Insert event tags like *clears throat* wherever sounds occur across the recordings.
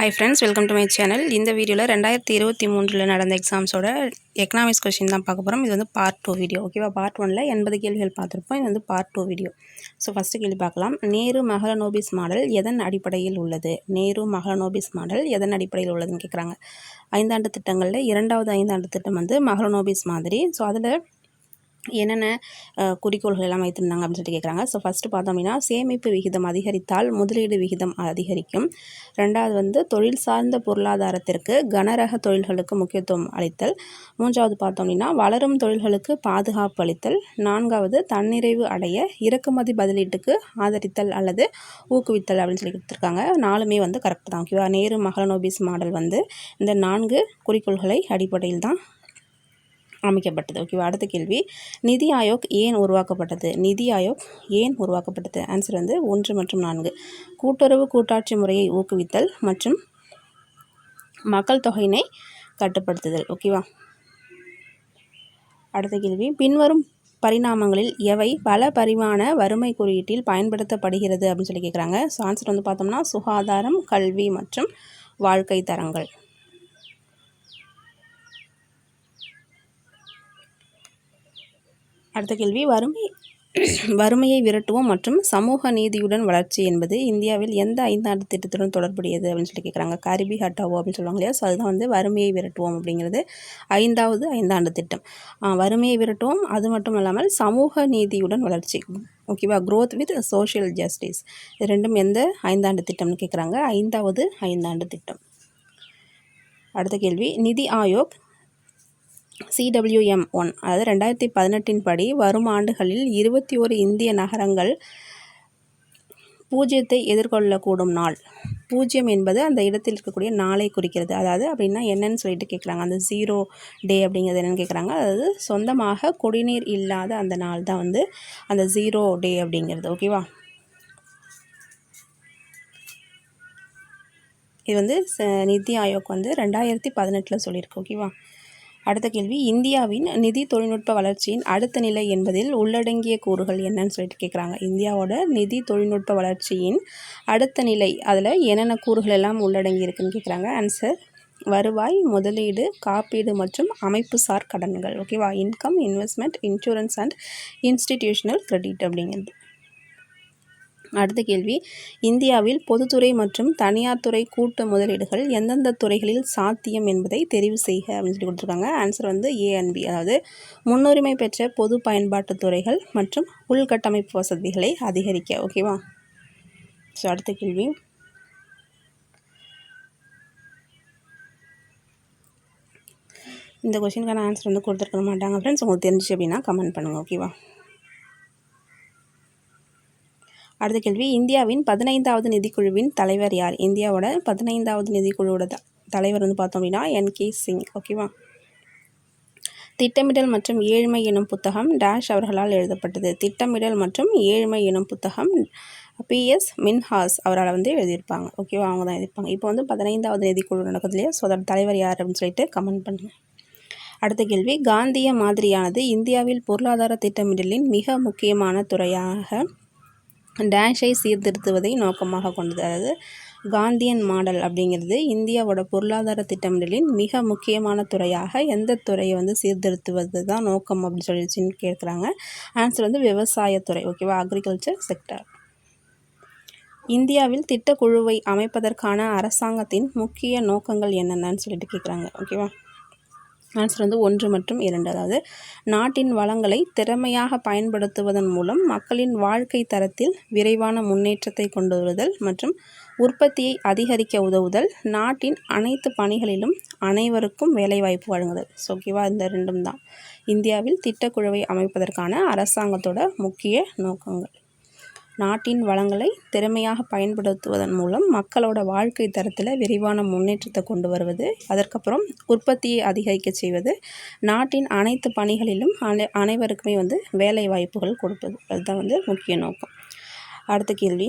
Hi friends welcome to my channel இந்த வீடியோவில் ரெண்டாயிரத்தி இருபத்தி மூன்றில் நடந்த எக்ஸாம்ஸோட எக்கனாமிக்ஸ் கொஷின் தான் பார்க்க போகிறோம் இது வந்து பார்ட் டூ வீடியோ ஓகேவா பார்ட் ஒனில் எண்பது கேள்விகள் பார்த்துருப்போம். இது வந்து part two video so first கேள்வி பார்க்கலாம். நேரு மகளநோபிஸ் மாடல் எதன் அடிப்படையில் உள்ளது? நேரு மகளநோபிஸ் மாடல் எதன் அடிப்படையில் உள்ளதுன்னு கேட்குறாங்க ஐந்தாண்டு திட்டங்களில் இரண்டாவது ஐந்தாண்டு திட்டம் வந்து மகளநோபிஸ் மாதிரி. ஸோ அதில் என்னென்ன குறிக்கோள்கள் எல்லாம் வைத்திருந்தாங்க அப்படின்னு சொல்லிட்டு கேட்குறாங்க ஸோ ஃபஸ்ட்டு பார்த்தோம் அப்படின்னா சேமிப்பு விகிதம் அதிகரித்தால் முதலீடு விகிதம் அதிகரிக்கும். ரெண்டாவது வந்து தொழில் சார்ந்த பொருளாதாரத்திற்கு கனரக தொழில்களுக்கு முக்கியத்துவம் அளித்தல். மூன்றாவது பார்த்தோம் அப்படின்னா வளரும் தொழில்களுக்கு பாதுகாப்பு அளித்தல். நான்காவது தன்னிறைவு அடைய இறக்குமதி பதிலீட்டுக்கு ஆதரித்தல் அல்லது ஊக்குவித்தல் அப்படின்னு சொல்லி கொடுத்துருக்காங்க. நாலுமே வந்து கரெக்ட் தான். ஓகேவா? நேரு மகளனோபிஸ் மாடல் வந்து இந்த நான்கு குறிக்கோள்களை அடிப்படையில் தான் அமைக்கப்பட்டது. ஓகேவா அடுத்த கேள்வி. நிதி ஆயோக் ஏன் உருவாக்கப்பட்டது? நிதி ஆயோக் ஏன் உருவாக்கப்பட்டது? ஆன்சர் வந்து ஒன்று மற்றும் நான்கு. கூட்டுறவு கூட்டாட்சி முறையை ஊக்குவித்தல் மற்றும் மக்கள் தொகையினை கட்டுப்படுத்துதல். ஓகேவா அடுத்த கேள்வி. பின்வரும் பரிணாமங்களில் எவை பல பரிமாண வறுமை குறியீட்டில் பயன்படுத்தப்படுகிறது அப்படின்னு சொல்லி கேட்குறாங்க ஸோ ஆன்சர் வந்து பார்த்தோம்னா சுகாதாரம் கல்வி மற்றும் வாழ்க்கை தரங்கள். அடுத்த கேள்வி வறுமை வறுமையை விரட்டுவோம் மற்றும் சமூக நீதியுடன் வளர்ச்சி என்பது இந்தியாவில் எந்த ஐந்தாண்டு திட்டத்துடன் தொடர்புடையது அப்படின்னு சொல்லி கேட்குறாங்க கரிபி ஹட்டாவோ அப்படின்னு சொல்லுவாங்க இல்லையா? ஸோ அதுதான் வந்து வறுமையை விரட்டுவோம் அப்படிங்கிறது ஐந்தாவது ஐந்தாண்டு திட்டம். வறுமையை விரட்டுவோம். அது மட்டும் இல்லாமல் சமூக நீதியுடன் வளர்ச்சி. ஓகேவா க்ரோத் வித் சோஷியல் ஜஸ்டிஸ் இது ரெண்டும் எந்த ஐந்தாண்டு திட்டம்னு கேட்குறாங்க ஐந்தாவது ஐந்தாண்டு திட்டம். அடுத்த கேள்வி நிதி ஆயோக் சிடபிள்யூஎம் ஒன் அதாவது ரெண்டாயிரத்தி பதினெட்டின் படி வரும் ஆண்டுகளில் இருபத்தி ஒரு இந்திய நகரங்கள் பூஜ்ஜியத்தை எதிர்கொள்ளக்கூடும் நாள். பூஜ்ஜியம் என்பது அந்த இடத்தில் இருக்கக்கூடிய நாளை குறிக்கிறது. அதாவது அப்படின்னா என்னன்னு சொல்லிட்டு கேட்குறாங்க அந்த ஜீரோ டே அப்படிங்கிறது என்னென்னு கேட்குறாங்க அதாவது சொந்தமாக குடிநீர் இல்லாத அந்த நாள் தான் வந்து அந்த ஜீரோ டே அப்படிங்கிறது. ஓகேவா இது வந்து நிதி ஆயோக் வந்து ரெண்டாயிரத்தி பதினெட்டில் சொல்லியிருக்கு. ஓகேவா அடுத்த கேள்வி இந்தியாவின் நிதி தொழில்நுட்ப வளர்ச்சியின் அடுத்த நிலை என்பதில் உள்ளடங்கிய கூறுகள் என்னன்னு சொல்லிட்டு கேட்குறாங்க இந்தியாவோட நிதி தொழில்நுட்ப வளர்ச்சியின் அடுத்த நிலை அதில் என்னென்ன கூறுகள் எல்லாம் உள்ளடங்கி இருக்குன்னு கேட்குறாங்க ஆன்சர் வருவாய் முதலீடு காப்பீடு மற்றும் அமைப்புசார் கடன்கள். ஓகேவா income investment insurance and institutional credit அப்படிங்கிறது. அடுத்த கேள்வி. இந்தியாவில் பொதுத்துறை மற்றும் தனியார் துறை கூட்டு முதலீடுகள் எந்தெந்த துறைகளில் சாத்தியம் என்பதை தெரிவு செய்க அப்படின்னு சொல்லி கொடுத்துருக்காங்க. ஆன்சர் வந்து ஏஎன்பி அதாவது முன்னுரிமை பெற்ற பொது பயன்பாட்டு துறைகள் மற்றும் உள்கட்டமைப்பு வசதிகளை அதிகரிக்க. ஓகேவா ஸோ அடுத்த கேள்வி. இந்த கொஷினுக்கான ஆன்சர் வந்து கொடுத்துருக்க மாட்டாங்க ஃப்ரெண்ட்ஸ் உங்களுக்கு தெரிஞ்சிச்சு அப்படின்னா கமெண்ட் பண்ணுங்கள் ஓகேவா அடுத்த கேள்வி இந்தியாவின் பதினைந்தாவது நிதிக்குழுவின் தலைவர் யார்? இந்தியாவோட பதினைந்தாவது நிதிக்குழுவோட தலைவர் வந்து பார்த்தோம் அப்படின்னா என் கே சிங். ஓகேவா திட்டமிடல் மற்றும் ஏழ்மை எனும் புத்தகம் டேஷ் அவர்களால் எழுதப்பட்டது. திட்டமிடல் மற்றும் ஏழ்மை எனும் புத்தகம் பிஎஸ் மின்ஹாஸ் அவரால் வந்து எழுதியிருப்பாங்க. ஓகேவா அவங்க தான் எழுதியிருப்பாங்க. இப்போ வந்து பதினைந்தாவது நிதிக்குழு நடக்குது ஸோ அதோட தலைவர் யார் அப்படின்னு சொல்லிட்டு கமெண்ட் பண்ணுங்கள் அடுத்த கேள்வி காந்திய மாதிரியானது இந்தியாவில் பொருளாதார திட்டமிடலின் மிக முக்கியமான துறையாக டேஷை சீர்திருத்துவதை நோக்கமாக கொண்டது. அதாவது காந்தியன் மாடல் அப்படிங்கிறது இந்தியாவோட பொருளாதார திட்டமிடலின் மிக முக்கியமான துறையாக எந்த துறையை வந்து சீர்திருத்துவது தான் நோக்கம் அப்படின்னு சொல்லிச்சுன்னு கேட்குறாங்க. ஆன்சர் வந்து விவசாயத்துறை ஓகேவா அக்ரிகல்ச்சர் செக்டர் இந்தியாவில் திட்டக்குழுவை அமைப்பதற்கான அரசாங்கத்தின் முக்கிய நோக்கங்கள் என்னென்னு சொல்லிட்டு கேட்குறாங்க. ஓகேவா ஆன்சர் வந்து ஒன்று மற்றும் இரண்டு. அதாவது நாட்டின் வளங்களை திறமையாக பயன்படுத்துவதன் மூலம் மக்களின் வாழ்க்கை தரத்தில் விரைவான முன்னேற்றத்தை கொண்டு வருதல் மற்றும் உற்பத்தியை அதிகரிக்க உதவுதல் நாட்டின் அனைத்து பணிகளிலும் அனைவருக்கும் வேலைவாய்ப்பு வழங்குதல். ஸோ ஓகேவா இந்த ரெண்டும் தான். இந்தியாவில் திட்டக்குழுவை அமைப்பதற்கான அரசாங்கத்தோட முக்கிய நோக்கங்கள். நாட்டின் வளங்களை திறமையாக பயன்படுத்துவதன் மூலம் மக்களோட வாழ்க்கை தரத்தில் விரிவான முன்னேற்றத்தை கொண்டு வருவது. அதற்கப்புறம் உற்பத்தியை அதிகரிக்க செய்வது. நாட்டின் அனைத்து பணிகளிலும் அனை அனைவருக்குமே வந்து வேலை வாய்ப்புகள் கொடுப்பது. அதுதான் வந்து முக்கிய நோக்கம். அடுத்த கேள்வி.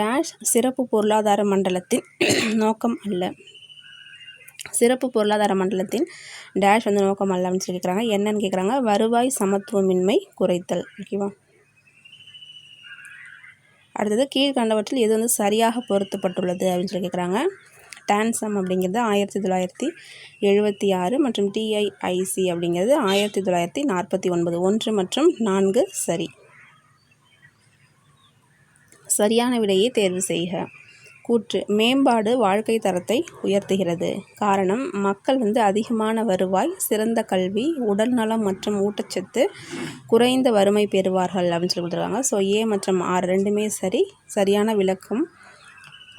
டேஷ் சிறப்பு பொருளாதார மண்டலத்தின் *clears throat* நோக்கம் அல்ல. சிறப்பு பொருளாதார மண்டலத்தின் டேஷ் வந்து நோக்கம் அல்ல அப்படின்னு சொல்லி கேட்குறாங்க என்னன்னு கேட்குறாங்க வருவாய் சமத்துவமின்மை குறைத்தல். ஓகேவா? அடுத்தது கீழ்கண்டவற்றில் எது வந்து சரியாக பொருத்தப்பட்டுள்ளது அப்படின்னு சொல்லி கேட்குறாங்க டான்சம் அப்படிங்கிறது ஆயிரத்தி தொள்ளாயிரத்தி எழுபத்தி ஆறு மற்றும் டிஐஐசி அப்படிங்கிறது ஆயிரத்தி தொள்ளாயிரத்தி நாற்பத்தி ஒன்பது ஒன்று மற்றும் நான்கு சரி. சரியான விடையை தேர்வு செய்க. கூற்று. மேம்பாடு வாழ்க்கை தரத்தை உயர்த்துகிறது. காரணம் மக்கள் வந்து அதிகமான வருவாய் சிறந்த கல்வி உடல்நலம் மற்றும் ஊட்டச்சத்து குறைந்த வறுமை பெறுவார்கள் அப்படின்னு சொல்லி கொடுத்துருக்காங்க. ஸோ ஏ மற்றும் ஆர் ரெண்டுமே சரி சரியான விளக்கம்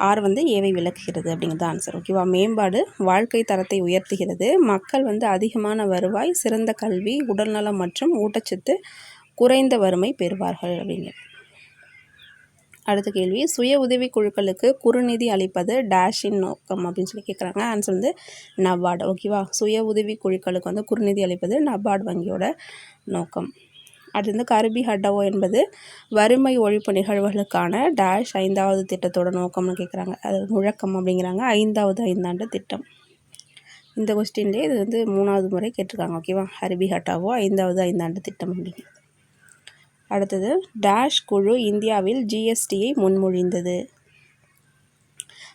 ஆர் வந்து ஏவை விளக்குகிறது அப்படிங்கிறது ஆன்சர் ஓகேவா மேம்பாடு வாழ்க்கை தரத்தை உயர்த்துகிறது. மக்கள் வந்து அதிகமான வருவாய் சிறந்த கல்வி உடல்நலம் மற்றும் ஊட்டச்சத்து குறைந்த வறுமை பெறுவார்கள் அப்படிங்கிறது அடுத்த கேள்வி. சுய உதவி குழுக்களுக்கு குறுநிதி அளிப்பது டேஷின் நோக்கம் அப்படின்னு சொல்லி கேட்குறாங்க ஆன்சர் வந்து நபார்டு ஓகேவா சுய உதவி குழுக்களுக்கு வந்து குறுநிதி அளிப்பது நபார்டு வங்கியோட நோக்கம். அடுத்து வந்து கருபி ஹட்டவோ என்பது வறுமை ஒழிப்பு நிகழ்வுகளுக்கான டேஷ் ஐந்தாவது திட்டத்தோட நோக்கம்னு கேட்குறாங்க அது முழக்கம் அப்படிங்கிறாங்க. ஐந்தாவது ஐந்தாண்டு திட்டம். இந்த கொஸ்டின்லேயே இது வந்து மூணாவது முறை கேட்டிருக்காங்க. ஓகேவா ஹரிபி ஹட்டாவோ ஐந்தாவது ஐந்தாண்டு திட்டம் அப்படிங்கிறது அடுத்தது டேஷ் குழு இந்தியாவில் ஜிஎஸ்டியை முன்மொழிந்தது.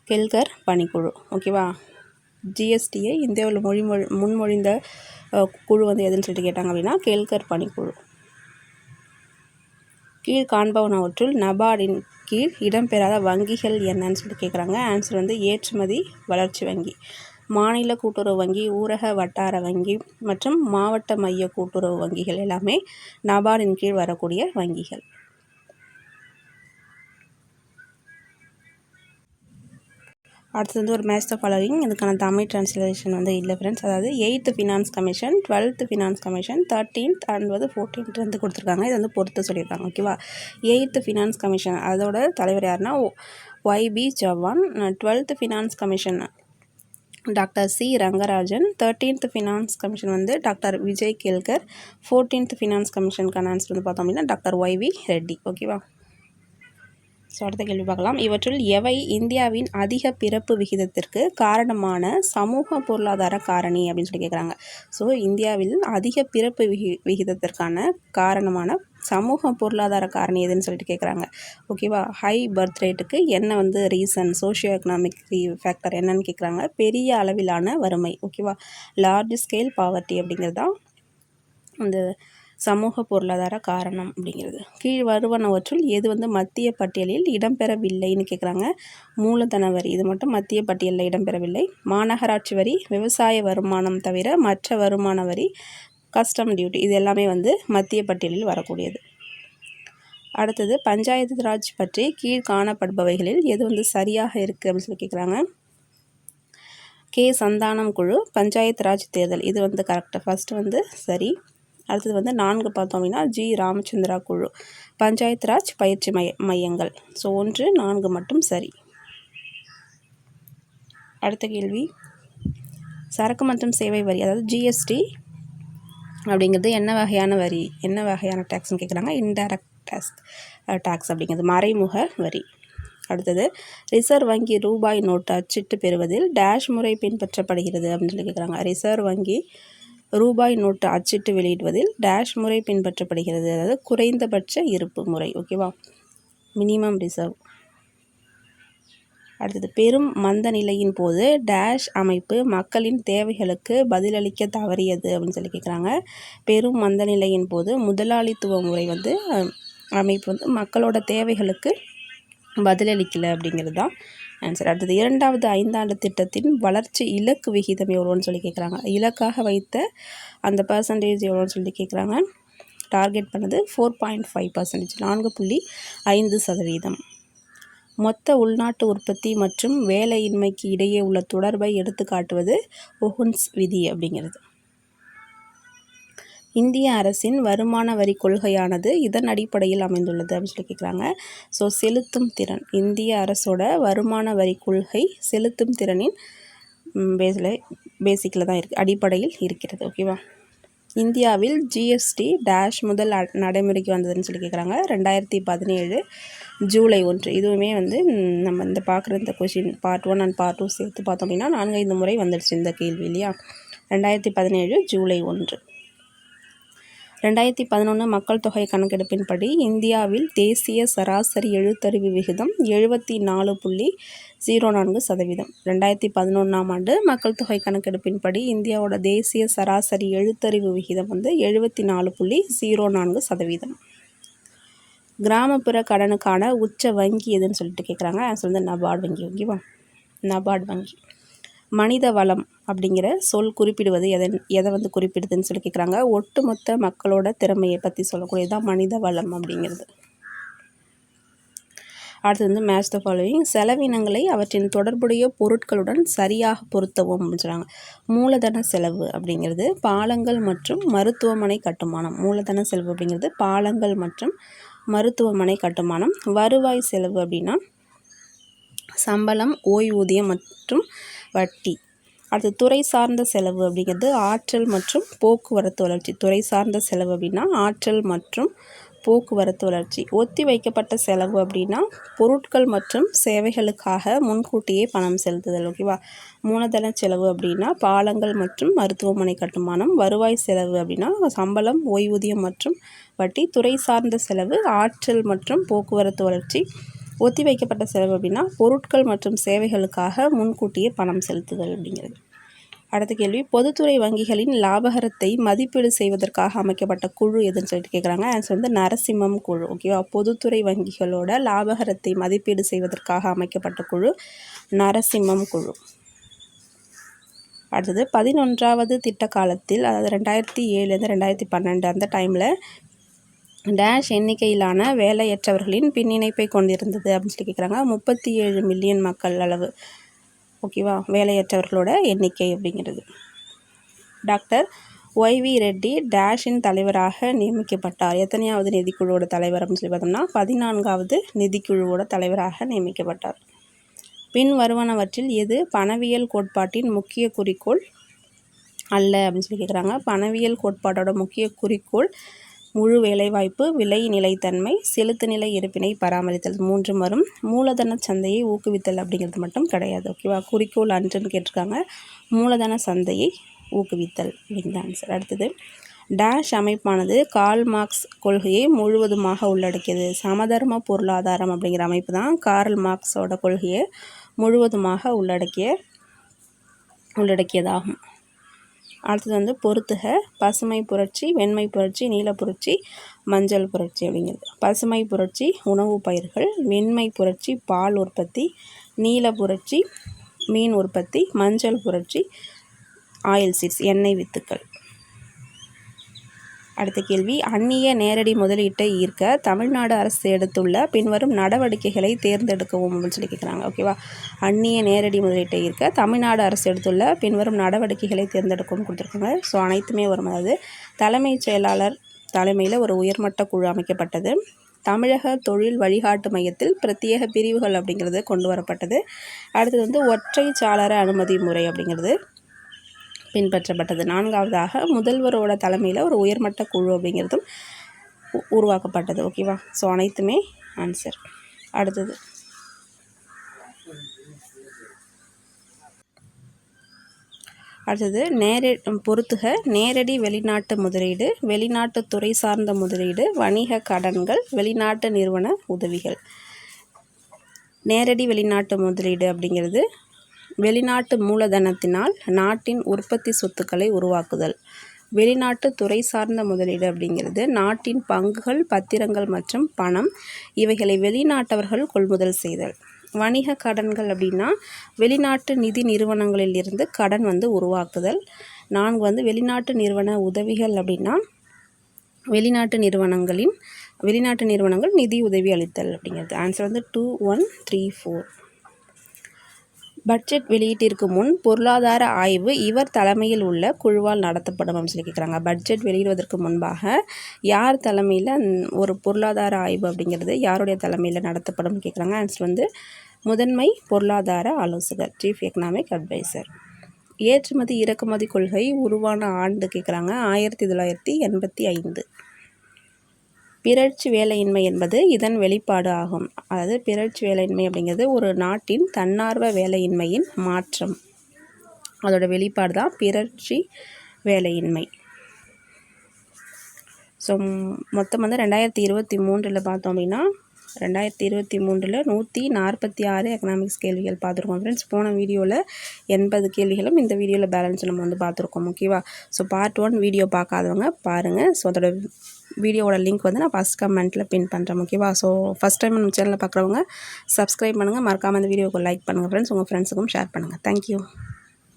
கெல்கர் பணிக்குழு ஓகேவா? ஜிஎஸ்டியை இந்தியாவில் மொழிமொழி முன்மொழிந்த குழு வந்து எதுன்னு சொல்லிட்டு கேட்டாங்க அப்படின்னா கேல்கர் பணிக்குழு. கீழ் காண்பவனவற்றுள் நபார்டின் கீழ் இடம்பெறாத வங்கிகள் என்னன்னு சொல்லிட்டு கேட்குறாங்க ஆன்சர் வந்து ஏற்றுமதி வளர்ச்சி வங்கி. மாநில கூட்டுறவு வங்கி ஊரக வட்டார வங்கி மற்றும் மாவட்ட மைய கூட்டுறவு வங்கிகள் எல்லாமே நபார்டின் கீழ் வரக்கூடிய வங்கிகள். அடுத்தது வந்து ஒரு மேட்ச் த ஃபாலோவிங் இதுக்கான தமிழ் ட்ரான்ஸ்லேஷன் வந்து இல்லை ஃப்ரெண்ட்ஸ் அதாவது eighth finance commission twelfth finance commission thirteenth and வந்து ஃபோர்டீன்த் வந்து கொடுத்துருக்காங்க. இது வந்து பொறுத்து சொல்லியிருக்காங்க. ஓகேவா எயித்து ஃபினான்ஸ் கமிஷன் அதோட தலைவர் யாருன்னா YB Chavan twelfth finance commission doctor C Rangarajan. Thirteenth finance commission வந்து doctor Vijay Kelkar. Fourteenth finance கமிஷனுக்கான answer வந்து பார்த்தோம் அப்படின்னா டாக்டர் ஒய்வி ரெட்டி. ஓகேவா ஸோ அடுத்த கேள்வி பார்க்கலாம். இவற்றுள் எவை இந்தியாவின் அதிக பிறப்பு விகிதத்திற்கு காரணமான சமூக பொருளாதார காரணி அப்படின்னு சொல்லி கேட்குறாங்க ஸோ இந்தியாவில் அதிக பிறப்பு விகி விகிதத்திற்கான காரணமான சமூக பொருளாதார காரணி எதுன்னு சொல்லிட்டு கேட்குறாங்க ஓகேவா ஹை பர்த் ரேட்டுக்கு என்ன வந்து ரீசன் சோஷியோ எக்கனாமிக் ஃபேக்டர் என்னன்னு கேட்குறாங்க பெரிய அளவிலான வறுமை. ஓகேவா லார்ஜ் ஸ்கேல் பாவர்ட்டி அப்படிங்கிறது தான் இந்த சமூக பொருளாதார காரணம் அப்படிங்கிறது. கீழ் வருவனவற்றுள் எது வந்து மத்திய பட்டியலில் இடம்பெறவில்லைன்னு கேட்குறாங்க மூலதன வரி. இது மட்டும் மத்திய பட்டியலில் இடம்பெறவில்லை. மாநகராட்சி வரி விவசாய வருமானம் தவிர மற்ற வருமான வரி கஸ்டம் டியூட்டி இது எல்லாமே வந்து மத்திய பட்டியலில் வரக்கூடியது. அடுத்தது பஞ்சாயத்து ராஜ் பற்றி கீழ் காணப்படுபவைகளில் எது வந்து சரியாக இருக்குது அப்படின்னு சொல்லி கேட்குறாங்க கே. சந்தானம் குழு பஞ்சாயத்து ராஜ் தேர்தல். இது வந்து கரெக்டாக ஃபஸ்ட்டு வந்து சரி. அடுத்தது வந்து நான்கு பார்த்தோம் அப்படின்னா ஜி. ராமச்சந்திரா குழு பஞ்சாயத்து ராஜ் பயிற்சி மைய மையங்கள். ஸோ ஒன்று நான்கு மட்டும் சரி. அடுத்த கேள்வி. சரக்கு மற்றும் சேவை வரி அதாவது ஜிஎஸ்டி அப்படிங்கிறது என்ன வகையான வரி என்ன வகையான டேக்ஸ்னு கேட்குறாங்க இன்டைரக்ட் டேக்ஸ் டேக்ஸ் அப்படிங்கிறது மறைமுக வரி. அடுத்தது ரிசர்வ் வங்கி ரூபாய் நோட்டு அச்சிட்டு பெறுவதில் டேஷ் முறை பின்பற்றப்படுகிறது அப்படின்னு சொல்லி கேட்குறாங்க ரிசர்வ் வங்கி ரூபாய் நோட்டு அச்சிட்டு வெளியிடுவதில் டேஷ் முறை பின்பற்றப்படுகிறது. அதாவது குறைந்தபட்ச இருப்பு முறை ஓகேவா மினிமம் ரிசர்வ் அடுத்தது பெரும் மந்த நிலையின் போது டேஷ் அமைப்பு மக்களின் தேவைகளுக்கு பதிலளிக்க தவறியது அப்படின்னு சொல்லி கேட்குறாங்க பெரும் மந்த நிலையின் போது முதலாளித்துவ முறை வந்து அமைப்பு வந்து மக்களோட தேவைகளுக்கு பதிலளிக்கலை அப்படிங்கிறது தான் ஆன்சர் அடுத்தது இரண்டாவது ஐந்தாண்டு திட்டத்தின் வளர்ச்சி இலக்கு விகிதம் எவ்வளோன்னு சொல்லி கேட்குறாங்க இலக்காக வைத்த அந்த பர்சன்டேஜ் எவ்வளோன்னு சொல்லி கேட்குறாங்க டார்கெட் பண்ணது ஃபோர் பாயிண்ட் ஃபைவ் பர்சன்டேஜ் நான்கு புள்ளி ஐந்து சதவீதம். மொத்த உள்நாட்டு உற்பத்தி மற்றும் வேலையின்மைக்கு இடையே உள்ள தொடர்பை எடுத்துக்காட்டுவது ஒஹுன்ஸ் விதி அப்படிங்கிறது. இந்திய அரசின் வருமான வரி கொள்கையானது இதன் அடிப்படையில் அமைந்துள்ளது அப்படின்னு சொல்லி கேட்குறாங்க ஸோ செலுத்தும் திறன். இந்திய அரசோட வருமான வரி கொள்கை செலுத்தும் திறனின் பேஸில் பேசிக்கில் தான் இருக்குது அடிப்படையில் இருக்கிறது. ஓகேவா இந்தியாவில் ஜிஎஸ்டி டேஷ் முதல் நடைமுறைக்கு வந்ததுன்னு சொல்லி கேட்குறாங்க ரெண்டாயிரத்தி பதினேழு ஜூலை ஒன்று. இதுவுமே வந்து நம்ம இந்த பார்க்குற இந்த question part one and part two சேர்த்து பார்த்தோம் அப்படின்னா நான்கு ஐந்து முறை வந்துடுச்சு இந்த கேள்வி இல்லையா? ரெண்டாயிரத்தி பதினேழு ஜூலை ஒன்று. ரெண்டாயிரத்தி பதினொன்று மக்கள் தொகை கணக்கெடுப்பின்படி இந்தியாவில் தேசிய சராசரி எழுத்தறிவு விகிதம் எழுபத்தி நாலு புள்ளி ஜீரோ நான்கு சதவீதம். ரெண்டாயிரத்தி பதினொன்றாம் ஆண்டு மக்கள் தொகை கணக்கெடுப்பின்படி இந்தியாவோட தேசிய சராசரி எழுத்தறிவு விகிதம் வந்து எழுபத்தி நாலு புள்ளி ஜீரோ நான்கு சதவீதம். கிராமப்புற கடனுக்கான உச்ச வங்கி எதுன்னு சொல்லிட்டு கேட்குறாங்க ஆன்சர் வந்து நபார்டு வங்கி. ஓகேவா? நபார்டு வங்கி. மனித வளம் அப்படிங்கிற சொல் குறிப்பிடுவது எதை எதை வந்து குறிப்பிடுதுன்னு சொல்லி கேட்குறாங்க ஒட்டுமொத்த மக்களோட திறமையை பற்றி சொல்லக்கூடியது தான் மனித வளம் அப்படிங்கிறது. அடுத்து வந்து மேட்ச் த ஃபாலோவிங் செலவினங்களை அவற்றின் தொடர்புடைய பொருட்களுடன் சரியாக பொருத்தவும் அப்படின்னு சொல்கிறாங்க மூலதன செலவு அப்படிங்கிறது பாலங்கள் மற்றும் மருத்துவமனை கட்டுமானம். மூலதன செலவு அப்படிங்கிறது பாலங்கள் மற்றும் மருத்துவமனை கட்டுமானம். வருவாய் செலவு அப்படின்னா சம்பளம் ஓய்வூதியம் மற்றும் வட்டி. அடுத்து துறை சார்ந்த செலவு அப்படிங்கிறது ஆற்றல் மற்றும் போக்குவரத்து வளர்ச்சி. துறை சார்ந்த செலவு அப்படின்னா ஆற்றல் மற்றும் போக்குவரத்து வளர்ச்சி. ஒத்தி வைக்கப்பட்ட செலவு அப்படின்னா பொருட்கள் மற்றும் சேவைகளுக்காக முன்கூட்டியே பணம் செலுத்துதல் ஓகேவா மூலதன செலவு அப்படின்னா பாலங்கள் மற்றும் மருத்துவமனை கட்டுமானம். வருவாய் செலவு அப்படின்னா சம்பளம் ஓய்வூதியம் மற்றும் வட்டி. துறை சார்ந்த செலவு ஆற்றல் மற்றும் போக்குவரத்து வளர்ச்சி. ஒத்தி வைக்கப்பட்ட செலவு அப்படின்னா பொருட்கள் மற்றும் சேவைகளுக்காக முன்கூட்டியே பணம் செலுத்துதல் அப்படிங்கிறது. அடுத்த கேள்வி பொதுத்துறை வங்கிகளின் லாபகரத்தை மதிப்பீடு செய்வதற்காக அமைக்கப்பட்ட குழு எதுன்னு சொல்லிட்டு கேட்குறாங்க ஆன்சர் வந்து நரசிம்மம் குழு. ஓகேவா பொதுத்துறை வங்கிகளோட லாபகரத்தை மதிப்பீடு செய்வதற்காக அமைக்கப்பட்ட குழு நரசிம்மம் குழு. அடுத்தது பதினொன்றாவது திட்ட காலத்தில் அதாவது ரெண்டாயிரத்தி ஏழுலேருந்து ரெண்டாயிரத்தி பன்னெண்டு அந்த டைமில் டேஷ் எண்ணிக்கையிலான வேலையற்றவர்களின் பின்னிணைப்பை கொண்டிருந்தது அப்படின்னு சொல்லி கேட்குறாங்க முப்பத்தி ஏழு மில்லியன் மக்கள் அளவு. ஓகேவா வேலையற்றவர்களோட எண்ணிக்கை அப்படிங்கிறது. டாக்டர் ஒய்வி ரெட்டி டேஷின் தலைவராக நியமிக்கப்பட்டார். எத்தனையாவது நிதிக்குழுவோட தலைவர் அப்படின்னு சொல்லி பார்த்தோம்னா பதினான்காவது நிதிக்குழுவோட தலைவராக நியமிக்கப்பட்டார். பின் வருவனவற்றில் எது பணவியல் கோட்பாட்டின் முக்கிய குறிக்கோள் அல்ல அப்படின்னு சொல்லி கேட்குறாங்க பணவியல் கோட்பாட்டோட முக்கிய குறிக்கோள் முழு வேலைவாய்ப்பு விலை நிலைத்தன்மை செலுத்து நிலை இருப்பினை பராமரித்தல் மூன்று வரும். மூலதன சந்தையை ஊக்குவித்தல் அப்படிங்கிறது மட்டும் கிடையாது ஓகேவா குறிக்கோள் அன்றுன்னு கேட்டிருக்காங்க. மூலதன சந்தையை ஊக்குவித்தல் அப்படிங்கிற ஆன்சர் அடுத்தது டேஷ் அமைப்பானது கால் மார்க்ஸ் கொள்கையை முழுவதுமாக உள்ளடக்கியது. சமதர்ம பொருளாதாரம் அப்படிங்கிற அமைப்பு தான் கார்ல் மார்க்ஸோட கொள்கையை முழுவதுமாக உள்ளடக்கிய உள்ளடக்கியதாகும். அடுத்தது வந்து பொறுத்துக. பசுமை புரட்சி வெண்மை புரட்சி நீல புரட்சி மஞ்சள் புரட்சி அப்படிங்கிறது. பசுமை புரட்சி உணவு பயிர்கள். வெண்மை புரட்சி பால் உற்பத்தி. நீல புரட்சி மீன் உற்பத்தி. மஞ்சள் புரட்சி ஆயில் சீட்ஸ் எண்ணெய் வித்துக்கள். அடுத்த கேள்வி. அந்நிய நேரடி முதலீட்டை ஈர்க்க தமிழ்நாடு அரசு எடுத்துள்ள பின்வரும் நடவடிக்கைகளை தேர்ந்தெடுக்கவும் அப்படின்னு சொல்லி கேட்குறாங்க ஓகேவா அந்நிய நேரடி முதலீட்டை ஈர்க்க தமிழ்நாடு அரசு எடுத்துள்ள பின்வரும் நடவடிக்கைகளை தேர்ந்தெடுக்கவும் கொடுத்துருக்காங்க. ஸோ அனைத்துமே வரும் அதாவது தலைமைச் செயலாளர் தலைமையில் ஒரு உயர்மட்ட குழு அமைக்கப்பட்டது. தமிழக தொழில் வழிகாட்டு மையத்தில் பிரத்யேக பிரிவுகள் அப்படிங்கிறது கொண்டு வரப்பட்டது. அடுத்தது வந்து ஒற்றை சாளர அனுமதி முறை அப்படிங்கிறது. பின்பற்றப்பட்டது. நான்காவதாக முதல்வரோட தலைமையில் ஒரு உயர்மட்ட குழு அப்படிங்கிறதும் உருவாக்கப்பட்டது. ஓகேவா ஸோ அனைத்துமே ஆன்சர் அடுத்தது. அடுத்தது நேர பொறுத்துக நேரடி வெளிநாட்டு முதலீடு வெளிநாட்டு துறை சார்ந்த முதலீடு வணிக கடன்கள் வெளிநாட்டு நிறுவன உதவிகள். நேரடி வெளிநாட்டு முதலீடு அப்படிங்கிறது வெளிநாட்டு மூலதனத்தினால் நாட்டின் உற்பத்தி சொத்துக்களை உருவாக்குதல். வெளிநாட்டு துறை சார்ந்த முதலீடு அப்படிங்கிறது நாட்டின் பங்குகள் பத்திரங்கள் மற்றும் பணம் இவைகளை வெளிநாட்டவர்கள் கொள்முதல் செய்தல். வணிக கடன்கள் அப்படின்னா வெளிநாட்டு நிதி நிறுவனங்களில் இருந்து கடன் வந்து உருவாக்குதல். நான்கு வந்து வெளிநாட்டு நிறுவன உதவிகள் அப்படின்னா வெளிநாட்டு நிறுவனங்களின் வெளிநாட்டு நிறுவனங்கள் நிதி உதவி அளித்தல் அப்படிங்கிறது. ஆன்சர் வந்து two one three four budget வெளியீட்டிற்கு முன் பொருளாதார ஆய்வு இவர் தலைமையில் உள்ள குழுவால் நடத்தப்படும் அப்படின்னு சொல்லி கேட்குறாங்க பட்ஜெட் வெளியிடுவதற்கு முன்பாக யார் தலைமையில் ஒரு பொருளாதார ஆய்வு அப்படிங்கிறது யாருடைய தலைமையில் நடத்தப்படும் கேட்குறாங்க ஆன்சர் வந்து முதன்மை பொருளாதார ஆலோசகர் சீஃப் எக்கனாமிக் அட்வைசர் ஏற்றுமதி இறக்குமதி கொள்கை உருவான ஆண்டு கேட்குறாங்க ஆயிரத்தி தொள்ளாயிரத்தி எண்பத்தி ஐந்து. பிறழ்ச்சி வேலையின்மை என்பது இதன் வெளிப்பாடு ஆகும். அதாவது பிறழ்ச்சி வேலையின்மை அப்படிங்கிறது ஒரு நாட்டின் தன்னார்வ வேலையின்மையின் மாற்றம். அதோட வெளிப்பாடு தான் பிறழ்ச்சி வேலையின்மை. ஸோ மொத்தம் வந்து ரெண்டாயிரத்தி இருபத்தி மூன்றில் பார்த்தோம் அப்படின்னா ரெண்டாயிரத்தி இருபத்தி மூன்றில் நூற்றி நாற்பத்தி ஆறு எக்கனாமிக்ஸ் கேள்விகள் பார்த்துருக்கோம் ஃப்ரெண்ட்ஸ் போன வீடியோவில் எண்பது கேள்விகளும் இந்த வீடியோவில் பேலன்ஸ் நம்ம வந்து பார்த்துருக்கோம் ஓகேவா ஸோ பார்ட் ஒன் வீடியோ பார்க்காதவங்க பாருங்கள் ஸோ அதோட வீடியோவோட லிங்க் வந்து நான் ஃபஸ்ட் கமெண்ட்டில் பின் பண்ணுறேன் ஓகேவா ஸோ ஃபஸ்ட் டைம் நம்ம சேனலில் பார்க்குறவங்க சப்ஸ்கிரைப் பண்ணுங்கள் மறக்காமல் இந்த வீடியோவுக்கு லைக் பண்ணுங்கள் ஃப்ரெண்ட்ஸ் உங்கள் ஃப்ரெண்ட்ஸுக்கும் ஷேர் பண்ணுங்கள் தேங்க்யூ